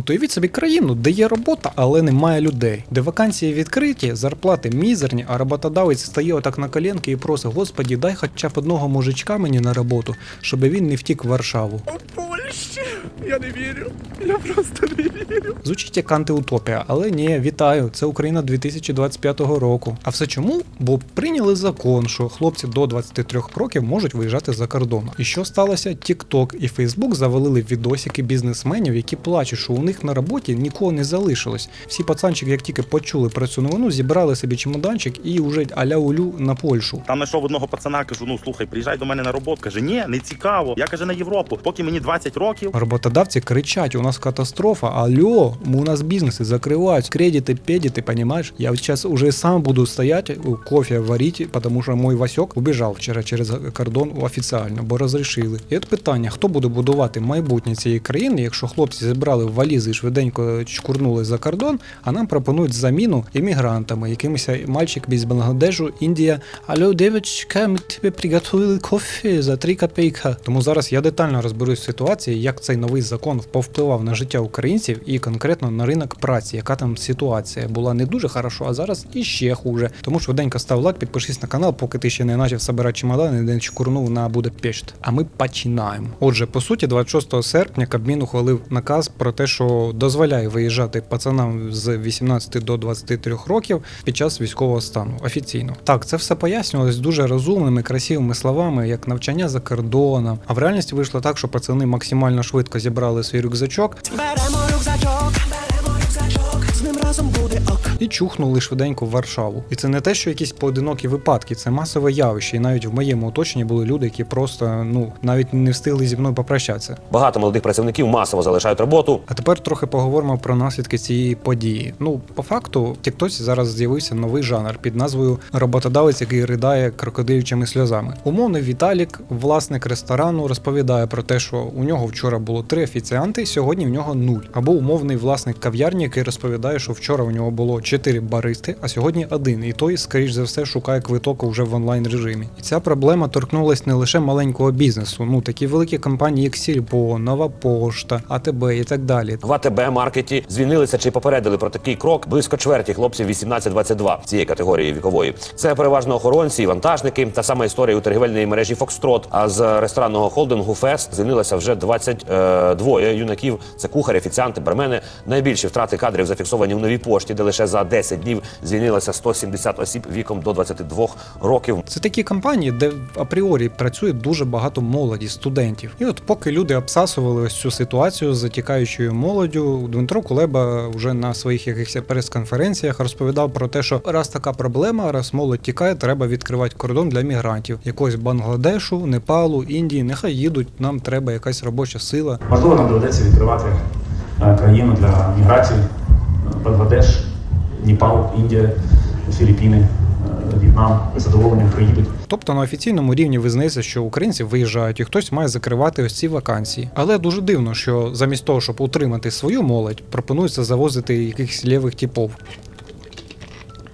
От уявіть собі країну, де є робота, але немає людей, де вакансії відкриті, зарплати мізерні, а роботодавець стає отак на коленки і просить: Господі, дай хоча б одного мужичка мені на роботу, щоб він не втік в Варшаву. О Польщі! Я не вірю. Я просто не вірю. Звучить як антиутопія, але ні, вітаю, це Україна 2025 року. А все чому? Бо прийняли закон, що хлопці до 23 років можуть виїжджати за кордон. І що сталося? TikTok і Facebook завалили відосики бізнесменів, які плачуть, що у них на роботі нікого не залишилось. Всі пацанчики, як тільки почули про цю новину, зібрали собі чемоданчик і вже аля улю на Польщу. Там знайшов одного пацана, кажу: ну слухай, приїжджай до мене на роботу. Каже, ні, не цікаво. Я каже на Європу. Поки мені 20 років. Роботодавці кричать: у нас катастрофа. Алло, у нас бізнеси закривають, кредити, педіти, понімаєш? Я зараз уже сам буду стояти, у, кофе варити, тому що мой Васьок убіжав вчора через кордон офіціально, бо розрішили. І от питання: хто буде будувати майбутнє цієї країни, якщо хлопці зібрали валізи і швиденько чкурнули за кордон, а нам пропонують заміну іммігрантами, якимось мальчик без Бангладежу, Індія. Алло, девочка, ми тобі приготували кофе за 3 копійка. Тому зараз я детально розберусь в ситуації, як цей новий закон повпливав на життя українців і конкретно на ринок праці, яка там ситуація була не дуже хорошо, а зараз іще хуже. Тому швиденько став лайк, підпишись на канал, поки ти ще не почав собирати чемодани, не чкурнув на Будапешт. А ми починаємо. Отже, по суті, 26 серпня Кабмін ухвалив наказ про те, що дозволяє виїжджати пацанам з 18 до 23 років під час військового стану. Офіційно. Так, це все пояснювалось дуже розумними, красивими словами, як навчання за кордоном. А в реальності вийшло так, що пацани максимально швидко зібрали свій рюкзачок Беремо рюкзачок, і чухнули швиденько в Варшаву. І це не те, що якісь поодинокі випадки, це масове явище. І навіть в моєму оточенні були люди, які просто ну навіть не встигли зі мною попрощатися. Багато молодих працівників масово залишають роботу. А тепер трохи поговоримо про наслідки цієї події. Ну, по факту, в Тіктосі зараз з'явився новий жанр під назвою Роботодавець, який ридає крокодилючими сльозами. Умовний Віталік, власник ресторану, розповідає про те, що у нього вчора було три офіціанти, сьогодні в нього нуль. Або умовний власник кав'ярні, який розповідає, що вчора у нього було чотири баристи, а сьогодні один. І той, скоріш за все, шукає квиток уже в онлайн режимі. І ця проблема торкнулась не лише маленького бізнесу. Ну такі великі компанії, як Сільпо, Нова Пошта, АТБ і так далі. В АТБ маркеті звільнилися чи попередили про такий крок близько чверті хлопців 18-22 цієї категорії вікової. Це переважно охоронці, і вантажники. Та сама історія у торгівельної мережі Фокстрот. А з ресторанного холдингу Фест звільнилося вже 22 юнаків. Це кухарі, офіціанти, бармени. Найбільші втрати кадрів зафіксовані в новій пошті, де лише за 10 днів звільнилося 170 осіб віком до 22 років. Це такі компанії, де апріорі працює дуже багато молоді, студентів. І от поки люди обсасували ось цю ситуацію з затікаючою молоддю, Дмитро Кулеба вже на своїх якихось прес-конференціях розповідав про те, що раз така проблема, раз молодь тікає, треба відкривати кордон для мігрантів. Якогось Бангладешу, Непалу, Індії. Нехай їдуть, нам треба якась робоча сила. Можливо, нам доведеться відкривати е, країну для міграції Е, Бангладеш, Непал, Індія, Філіппіни, е, В'єтнам задоволенням приїдуть. Тобто на офіційному рівні визнається, що українці виїжджають і хтось має закривати ось ці вакансії. Але дуже дивно, що замість того, щоб утримати свою молодь, пропонується завозити якихось лівих типов.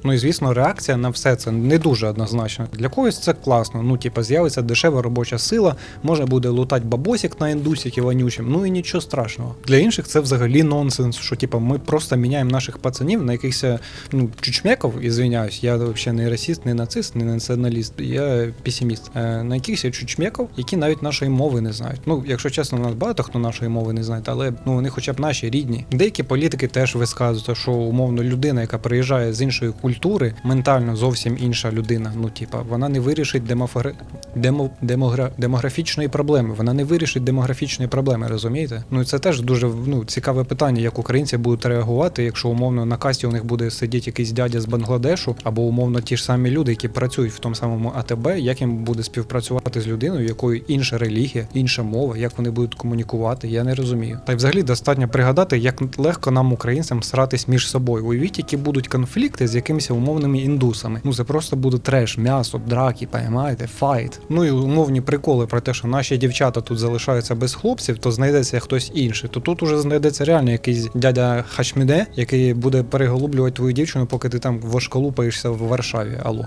Ну і звісно, реакція на все це не дуже однозначна. Для когось це класно. Ну, типа, з'явиться дешева робоча сила, можна буде лутати бабосик на індусіки вонючим, ну і нічого страшного. Для інших це взагалі нонсенс, що типа ми просто міняємо наших пацанів на якихось ну, чучмеків, ізвиняюсь, я взагалі не расист, не нацист, не націоналіст, я песиміст. Е, на якихось чучмеків, які навіть нашої мови не знають. Ну, якщо чесно, у нас багато хто нашої мови не знає, але ну вони хоча б наші рідні. Деякі політики теж висказуються, що умовно людина, яка приїжджає з іншої культури, ментально зовсім інша людина. Ну, типа, вона не вирішить демофре... демо... демогра... демографічної проблеми. Вона не вирішить демографічної проблеми, розумієте? Ну і це теж дуже ну, цікаве питання, як українці будуть реагувати, якщо умовно на касті у них буде сидіти якийсь дядя з Бангладешу, або умовно ті ж самі люди, які працюють в тому самому АТБ, як їм буде співпрацювати з людиною, якої інша релігія, інша мова, як вони будуть комунікувати, я не розумію. Та й взагалі достатньо пригадати, як легко нам, українцям, сратись між собою. Уявіть, які будуть конфлікти з якимись умовними індусами. Ну це просто буде треш, м'ясо, драки, поймаєте, файт. Ну і умовні приколи про те, що наші дівчата тут залишаються без хлопців, то знайдеться хтось інший. То тут уже знайдеться реально якийсь дядя Хачміде, який буде переголублювати твою дівчину, поки ти там вошколупаєшся в Варшаві. Алло.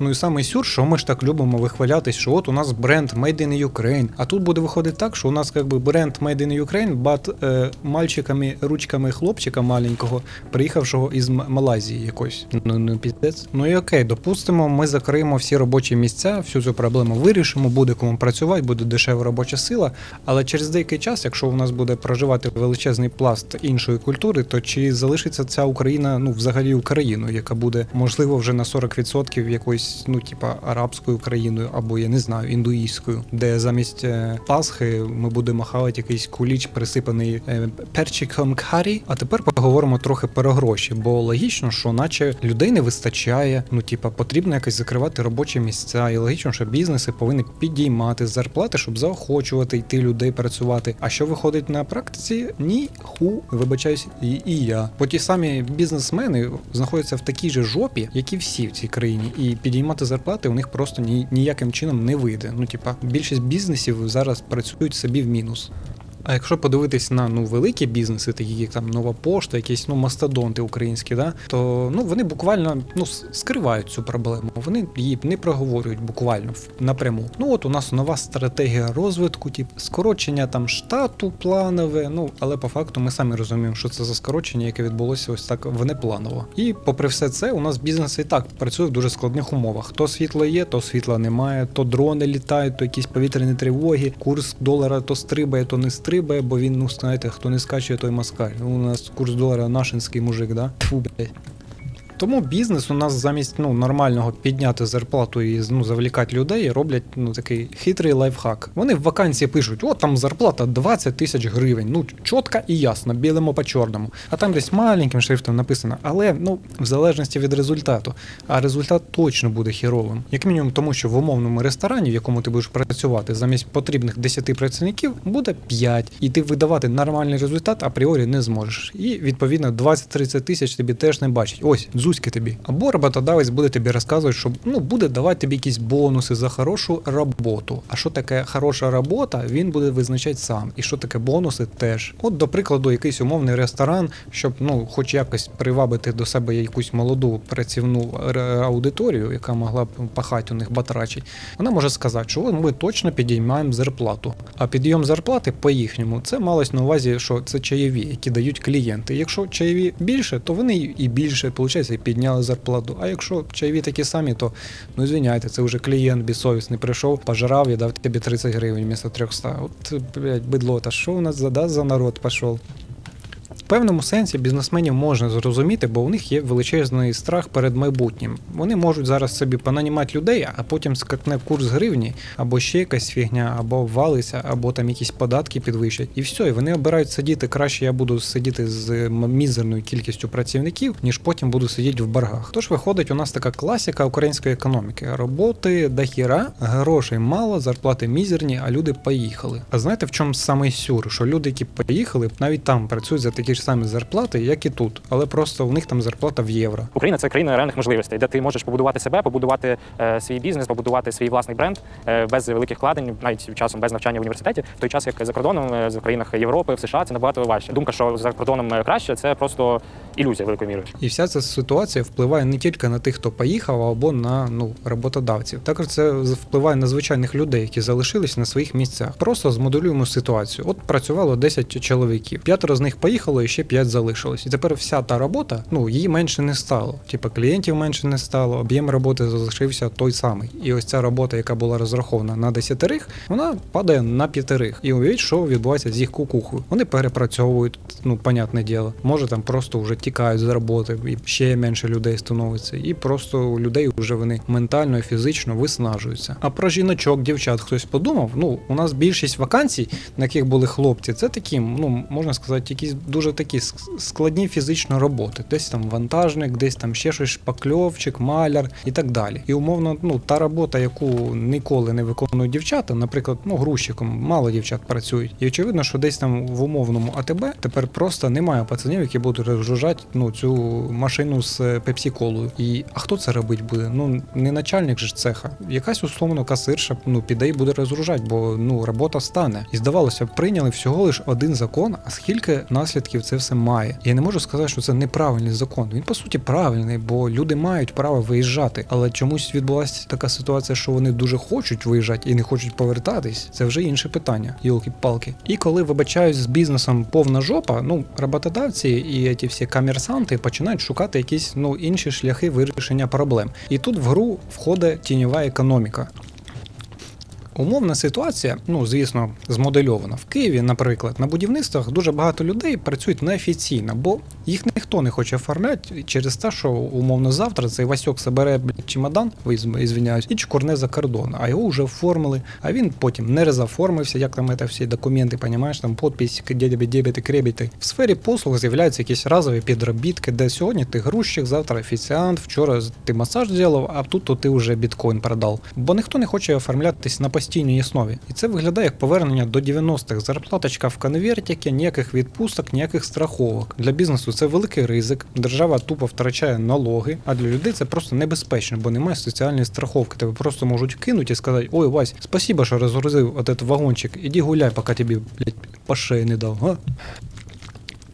Ну і саме сюр, що ми ж так любимо вихвалятись, що от у нас бренд Made in Ukraine. А тут буде виходити так, що у нас якби бренд Made in Ukraine, бат е, мальчиками, ручками хлопчика маленького, приїхавшого із Малайзії якось. Ну не піздець. Ну і окей, допустимо, ми закриємо всі робочі місця, всю цю проблему вирішимо, буде кому працювати, буде дешева робоча сила. Але через деякий час, якщо у нас буде проживати величезний пласт іншої культури, то чи залишиться ця Україна ну взагалі Україною, яка буде можливо вже на 40% якоюсь, ну типа арабською країною, або я не знаю, індуїзькою, де замість е, Пасхи ми будемо хавати якийсь куліч, присипаний е, перчиком карі. А тепер поговоримо трохи про гроші, бо логічно, що наче людей не вистачає. Ну, типа, потрібно якось закривати робочі місця, і логічно, що бізнеси повинні підіймати зарплати, щоб заохочувати йти людей працювати. А що виходить на практиці? Ні ху, вибачаюсь, і, і я. Бо ті самі бізнесмени знаходяться в такій же жопі, як і всі в цій країні, і підіймати зарплати у них просто ні, ніяким чином не вийде. Ну, типа, більшість бізнесів зараз працюють собі в мінус. А якщо подивитись на ну великі бізнеси, такі як там нова пошта, якісь ну мастодонти українські, да то ну вони буквально ну скривають цю проблему. Вони її не проговорюють буквально напряму. Ну от у нас нова стратегія розвитку, тип скорочення там штату планове. Ну але по факту ми самі розуміємо, що це за скорочення, яке відбулося ось так внепланово. І попри все це, у нас бізнес і так працює в дуже складних умовах. То світло є, то світла немає, то дрони літають, то якісь повітряні тривоги, курс долара то стрибає, то не стрибає, бо він, ну знаєте, хто не скачує, той москаль. Ну, у нас курс долара нашинський мужик, да? Фу, блядь. Тому бізнес у нас замість ну нормального підняти зарплату і ну завлікати людей роблять ну такий хитрий лайфхак. Вони в вакансії пишуть: о, там зарплата 20 тисяч гривень. Ну чітко і ясно, білимо по чорному. А там десь маленьким шрифтом написано, але ну в залежності від результату. А результат точно буде хіровим. Як мінімум, тому що в умовному ресторані, в якому ти будеш працювати, замість потрібних 10 працівників буде 5. І ти видавати нормальний результат апріорі не зможеш. І відповідно 20-30 тисяч тобі теж не бачать. Ось дзузьки тобі. Або роботодавець буде тобі розказувати, що ну буде давати тобі якісь бонуси за хорошу роботу. А що таке хороша робота, він буде визначати сам. І що таке бонуси теж. От, до прикладу, якийсь умовний ресторан, щоб ну, хоч якось привабити до себе якусь молоду працівну аудиторію, яка могла б пахати у них батрачі, вона може сказати, що ми точно підіймаємо зарплату. А підйом зарплати по їхньому це малось на увазі, що це чаєві, які дають клієнти. Якщо чаєві більше, то вони і більше, виходить, і підняли зарплату. А якщо чайові такі самі, то ну звиняйте, це вже клієнт безсовісний прийшов, пожрав і дав тобі 30 гривень вмісто 300. От, блядь, бидло, та що у нас за, да, за народ пішов? Певному сенсі бізнесменів можна зрозуміти, бо у них є величезний страх перед майбутнім. Вони можуть зараз собі понанімати людей, а потім скакне курс гривні, або ще якась фігня, або валиться, або там якісь податки підвищать. І все, і вони обирають сидіти краще. Я буду сидіти з мізерною кількістю працівників, ніж потім буду сидіти в боргах. Тож виходить, у нас така класика української економіки: роботи до хіра, грошей мало, зарплати мізерні, а люди поїхали. А знаєте, в чому саме сюр? Що люди, які поїхали, навіть там працюють за такі ж самі зарплати, як і тут, але просто у них там зарплата в євро. Україна це країна реальних можливостей, де ти можеш побудувати себе, побудувати е, свій бізнес, побудувати свій власний бренд е, без великих вкладень, навіть часом без навчання в університеті. В той час, як за кордоном, е, в країнах Європи, в США, це набагато важче. Думка, що за кордоном е, краще, це просто ілюзія великою мірою. І вся ця ситуація впливає не тільки на тих, хто поїхав, або на ну роботодавців. Також це впливає на звичайних людей, які залишились на своїх місцях. Просто змоделюємо ситуацію. От працювало 10 чоловіків, п'ятеро з них поїхало, і ще 5 залишилось. І тепер вся та робота, ну її менше не стало. Типа клієнтів менше не стало, об'єм роботи залишився той самий. І ось ця робота, яка була розрахована на десятерих, вона падає на п'ятерих. І уявіть, що відбувається з їх кукухою. Вони перепрацьовують, ну понятне діло. Може там просто вже тікають з роботи, і ще менше людей становиться. І просто у людей вже вони ментально і фізично виснажуються. А про жіночок, дівчат хтось подумав. Ну, у нас більшість вакансій, на яких були хлопці, це такі, ну можна сказати, якісь дуже такі складні фізично роботи. Десь там вантажник, десь там ще щось шпакльовчик, маляр і так далі. І умовно, ну та робота, яку ніколи не виконують дівчата, наприклад, ну грузчиком, мало дівчат працюють. І очевидно, що десь там в умовному АТБ тепер просто немає пацанів, які будуть розжужати ну цю машину з пепсі колою. І а хто це робить буде? Ну не начальник ж цеха. Якась условно касирша ну піде і буде розгружати, бо ну робота стане. І здавалося, прийняли всього лиш один закон. А скільки наслідків це все має? Я не можу сказати, що це неправильний закон. Він по суті правильний, бо люди мають право виїжджати. Але чомусь відбулася така ситуація, що вони дуже хочуть виїжджати і не хочуть повертатись. Це вже інше питання. Йолки-палки. І коли вибачаюсь з бізнесом повна жопа, ну роботодавці і ті всі комерсанти починають шукати якісь ну інші шляхи вирішення проблем. І тут в гру входить тіньова економіка. Умовна ситуація, ну звісно, змодельована в Києві, наприклад, на будівництвах дуже багато людей працюють неофіційно, бо їх ніхто не хоче оформляти через те, що умовно завтра цей Васьок блядь, чемодан, ви звиняюсь, і чкурне за кордон, а його вже оформили, а він потім не розоформився, як там це всі документи, понімаєш, там подпись, дебіти, кребіти. В сфері послуг з'являються якісь разові підробітки, де сьогодні ти грузчик, завтра офіціант, вчора ти масаж зробив, а тут то ти вже біткоін продав. Бо ніхто не хоче оформлятись на постійній основі. І це виглядає як повернення до 90-х. Зарплаточка в конвертіки, ніяких відпусток, ніяких страховок. Для бізнесу це великий ризик. Держава тупо втрачає налоги, а для людей це просто небезпечно, бо немає соціальної страховки. Тебе просто можуть кинути і сказати: Ой, Вась, спасіба, що розгрузив этот вагончик. Іди гуляй, поки тобі блядь, по шеї не дав. А?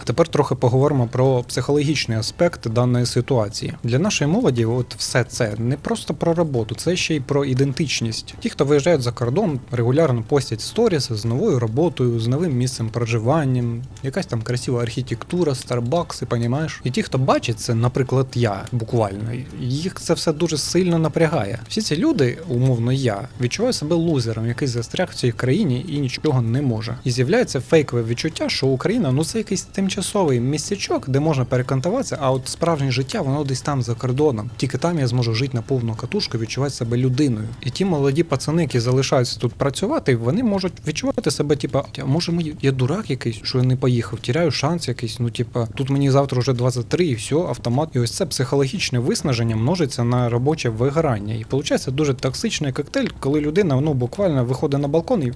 Тепер трохи поговоримо про психологічний аспект даної ситуації. Для нашої молоді, от все це не просто про роботу, це ще й про ідентичність. Ті, хто виїжджають за кордон, регулярно постять сторіс з новою роботою, з новим місцем проживанням, якась там красива архітектура, старбакси, понімаєш? І ті, хто бачить це, наприклад, я буквально, їх це все дуже сильно напрягає. Всі ці люди, умовно, я відчуваю себе лузером, який застряг в цій країні і нічого не може. І з'являється фейкове відчуття, що Україна ну це якийсь тимчасовий місцячок, де можна перекантуватися, а от справжнє життя воно десь там за кордоном. Тільки там я зможу жити на повну катушку, відчувати себе людиною. І ті молоді пацани, які залишаються тут працювати, вони можуть відчувати себе, типа, може я дурак якийсь, що я не поїхав, тіряю шанс якийсь. Ну, типа, тут мені завтра вже 23 і все, автомат. І ось це психологічне виснаження множиться на робоче вигорання. І виходить дуже токсичний коктейль, коли людина ну буквально виходить на балкон і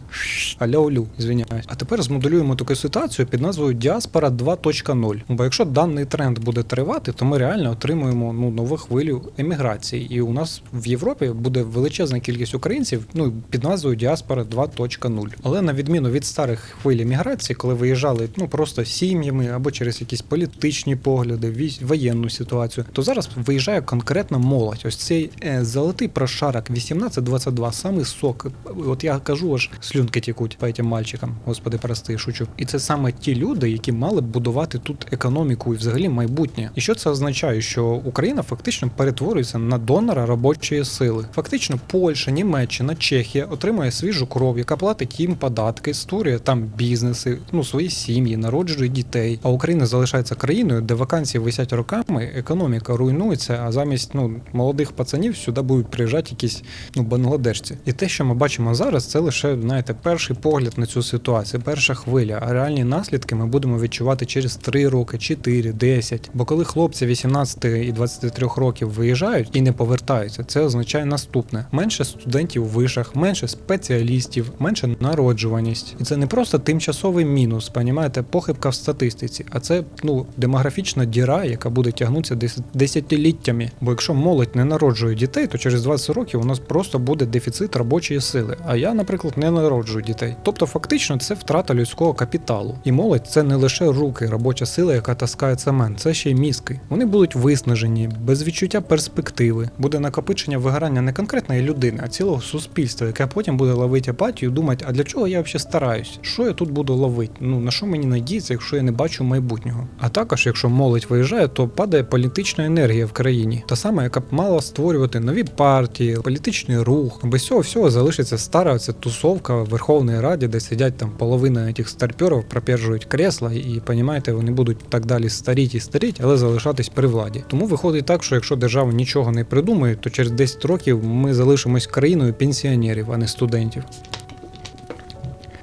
аля-олю, звиняюсь. А тепер змоделюємо таку ситуацію під назвою Діаспора 2.0. Бо якщо даний тренд буде тривати, то ми реально отримуємо ну нову хвилю еміграції. І у нас в Європі буде величезна кількість українців, ну під назвою Діаспора 2.0. Але на відміну від старих хвиль еміграції, коли виїжджали ну просто сім'ями або через якісь політичні погляди, воєнну ситуацію, то зараз виїжджає конкретна молодь. Ось цей е, золотий прошарок 18-22, самий сок. От я кажу, аж слюнки тікуть по цим мальчикам. Господи, прости, шучу. І це саме ті люди, які мали б будувати тут економіку і взагалі майбутнє. І що це означає? Що Україна фактично перетворюється на донора робочої сили. Фактично, Польща, Німеччина, Чехія отримує свіжу кров, яка платить їм податки, створює там бізнеси, ну свої сім'ї, народжує дітей. А Україна залишається країною, де вакансії висять роками, економіка руйнується. А замість ну молодих пацанів сюди будуть приїжджати якісь ну бангладешці. І те, що ми бачимо зараз, це лише знаєте, перший погляд на цю ситуацію, перша хвиля. А реальні наслідки ми будемо відчувати через 3 роки, 4, 10. Бо коли хлопці 18 і 23 років виїжджають і не повертаються, це означає наступне: менше студентів у вишах, менше спеціалістів, менше народжуваність. І це не просто тимчасовий мінус, понімаєте, похибка в статистиці, а це ну демографічна діра, яка буде тягнутися дес- десятиліттями. Бо якщо молодь не народжує дітей, то через 20 років у нас просто буде дефіцит робочої сили. А я, наприклад, не народжую дітей. Тобто, фактично, це втрата людського капіталу. І молодь це не лише руки, робоча сила, яка таскає цемент, це ще й мізки. Вони будуть виснажені, без відчуття перспективи. Буде накопичення вигорання не конкретної людини, а цілого суспільства, яке потім буде ловити апатію, думати, а для чого я взагалі стараюсь? Що я тут буду ловити? Ну на що мені надіятися, якщо я не бачу майбутнього? А також, якщо молодь виїжджає, то падає політична енергія в країні, та сама, яка б мала створювати нові партії, політичний рух. Без цього всього залишиться стара ця тусовка в Верховній Раді, де сидять там половина цих старпьорів, пропержують кресла, і понімаєте, вони будуть так далі старіть і старіть, але залишатись при владі. Тому виходить так, що якщо держава нічого не придумає, то через 10 років ми залишимось країною пенсіонерів, а не студентів.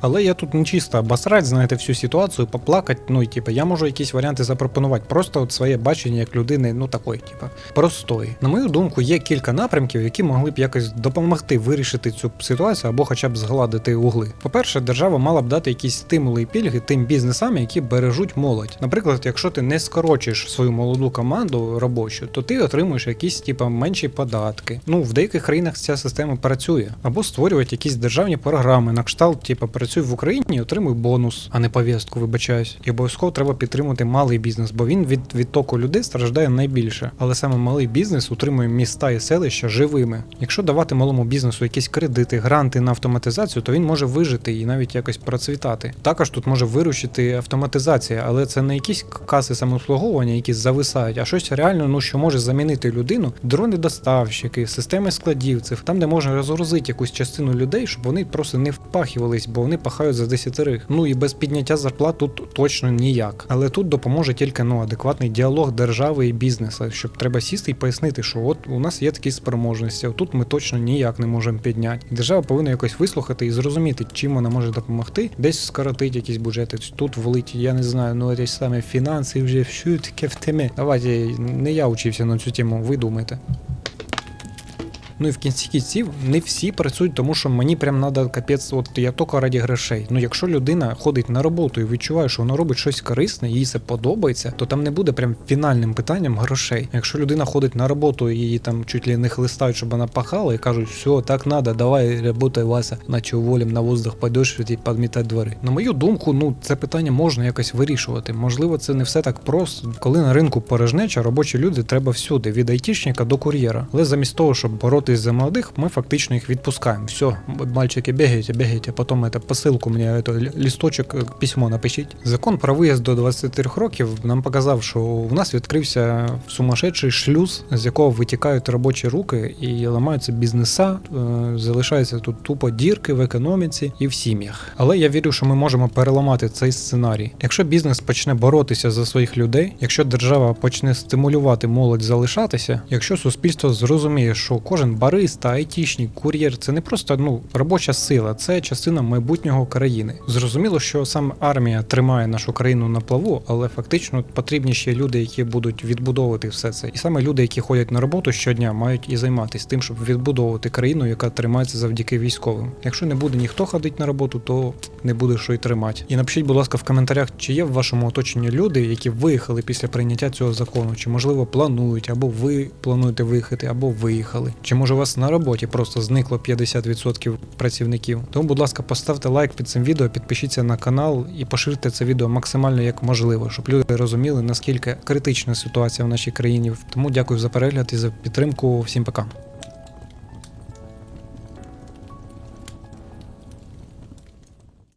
Але я тут не чисто обосрать, знаєте, всю ситуацію, поплакати. Ну і типу, я можу якісь варіанти запропонувати. Просто от своє бачення як людини, ну такої, типу, простої. На мою думку, є кілька напрямків, які могли б якось допомогти вирішити цю ситуацію або хоча б згладити угли. По-перше, держава мала б дати якісь стимули і пільги тим бізнесам, які бережуть молодь. Наприклад, якщо ти не скорочиш свою молоду команду робочу, то ти отримуєш якісь типа менші податки. Ну в деяких країнах ця система працює, або створювати якісь державні програми на кшталт, типа працюй в Україні, і отримуй бонус, а не повістку, вибачаюсь. І обов'язково треба підтримувати малий бізнес, бо він від відтоку людей страждає найбільше. Але саме малий бізнес утримує міста і селища живими. Якщо давати малому бізнесу якісь кредити, гранти на автоматизацію, то він може вижити і навіть якось процвітати. Також тут може виручити автоматизація, але це не якісь каси самообслуговування, які зависають, а щось реально, ну що може замінити людину, дрони доставщики, системи складів, це там, де можна розгрузити якусь частину людей, щоб вони просто не впахивались, бо вони пахають за десятерих. Ну і без підняття зарплат тут точно ніяк. Але тут допоможе тільки ну адекватний діалог держави і бізнесу, щоб треба сісти і пояснити, що от у нас є такі спроможності, тут ми точно ніяк не можемо підняти. Держава повинна якось вислухати і зрозуміти, чим вона може допомогти, десь скоротити якісь бюджети, тут влить, я не знаю, ну ті саме фінанси вже все таке в темі. Давайте не я учився на цю тему, ви думаєте. Ну і в кінці кінців не всі працюють, тому що мені прям треба капець, от я тільки раді грошей. Ну якщо людина ходить на роботу і відчуває, що вона робить щось корисне, їй це подобається, то там не буде прям фінальним питанням грошей. Якщо людина ходить на роботу і її там чуть ли не хлистають, щоб вона пахала, і кажуть, все, так треба, давай работай, Вася, наче уволім на воздух пойдеш і підмітати двори. На мою думку, ну це питання можна якось вирішувати. Можливо, це не все так просто. Коли на ринку порожнеча, робочі люди треба всюди, від айтішника до кур'єра. Але замість того, щоб боротись за молодих, ми фактично їх відпускаємо. Все, мальчики, бігайте, бігайте, потім это, посилку мені это, лісточок, е, письмо напишіть. Закон про виїзд до 23 років нам показав, що в нас відкрився сумасшедший шлюз, з якого витікають робочі руки і ламаються бізнеса, е, залишаються тут тупо дірки в економіці і в сім'ях. Але я вірю, що ми можемо переламати цей сценарій. Якщо бізнес почне боротися за своїх людей, якщо держава почне стимулювати молодь залишатися, якщо суспільство зрозуміє, що кожен бариста, айтішник, кур'єр це не просто ну робоча сила, це частина майбутнього країни. Зрозуміло, що саме армія тримає нашу країну на плаву, але фактично потрібні ще люди, які будуть відбудовувати все це. І саме люди, які ходять на роботу щодня, мають і займатися тим, щоб відбудовувати країну, яка тримається завдяки військовим. Якщо не буде ніхто ходити на роботу, то не буде що й тримати. І напишіть, будь ласка, в коментарях, чи є в вашому оточенні люди, які виїхали після прийняття цього закону, чи можливо планують, або ви плануєте виїхати, або виїхали. Чи може у вас на роботі просто зникло 50% працівників? Тому, будь ласка, поставте лайк під цим відео, підпишіться на канал і поширте це відео максимально як можливо, щоб люди розуміли, наскільки критична ситуація в нашій країні. Тому дякую за перегляд і за підтримку. Всім пока.